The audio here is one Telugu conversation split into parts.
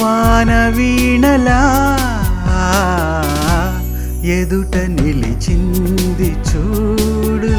వాన వీణలా ఎదుట నిలిచింది చూడు.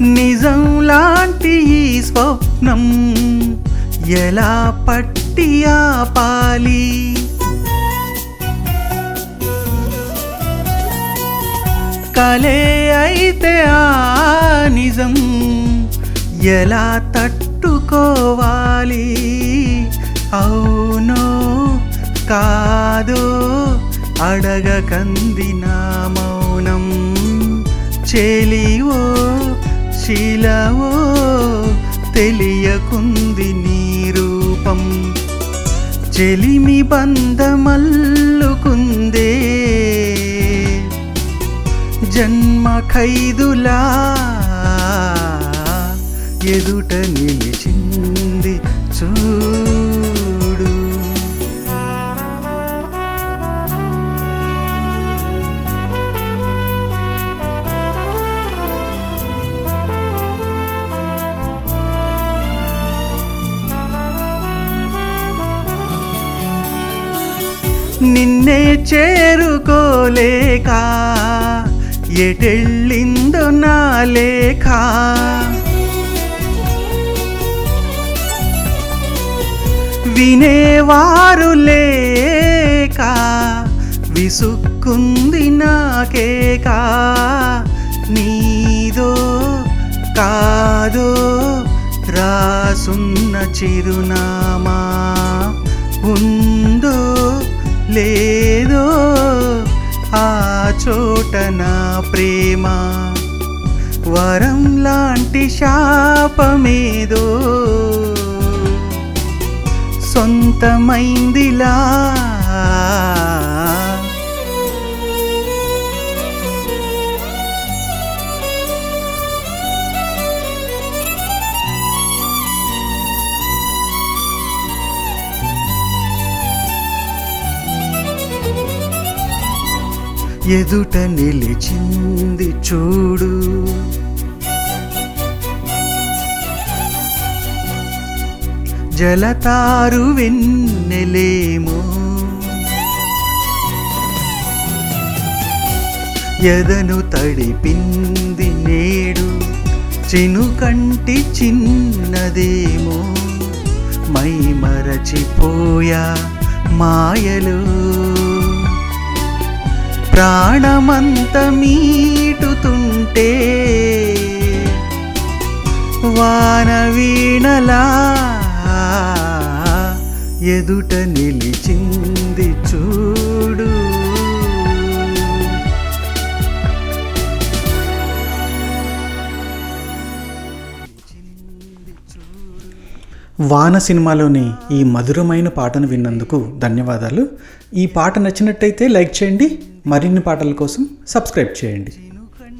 నిజం లాంటి ఈ స్వప్నం ఎలా పట్టి ఆపాలి? కలే అయితే ఆ నిజం ఎలా తట్టుకోవాలి? అవునో కాదో అడగకంది నా మౌనం. చెలివో శిలవో తెలియకుంది నీ రూపం. చెలిమి బంధమల్లుకుందే. జన్మ ఖైదులా ఎదుట నిలిచింది చూ నిన్నే చేరుకోలేక ఎటెళ్ళిందో నా లేఖ. వినేవారు లేక విసుక్కుంది నాకేక నీదో కాదో రాసున్న చిరునామా ఉందో లేదో ఆ చోట నా ప్రేమ. వరం లాంటి శాపమేదో. సొంతమైందిలా ఎదుట నిలిచింది చూడు. జలతారు వెన్నెలేమో. ఎదను తడిపింది నేడు చినుకంటి చిన్నదేమో. మై మరచిపోయా మాయలో. ప్రాణమంత మీటుతుంటే వాన వీణలా ఎదుట నిలిచింది చూడు. వాన సినిమాలోని ఈ మధురమైన పాటను విన్నందుకు ధన్యవాదాలు. ఈ పాట నచ్చినట్టయితే లైక్ చేయండి. మరిన్ని పాటల కోసం సబ్స్క్రైబ్ చేయండి.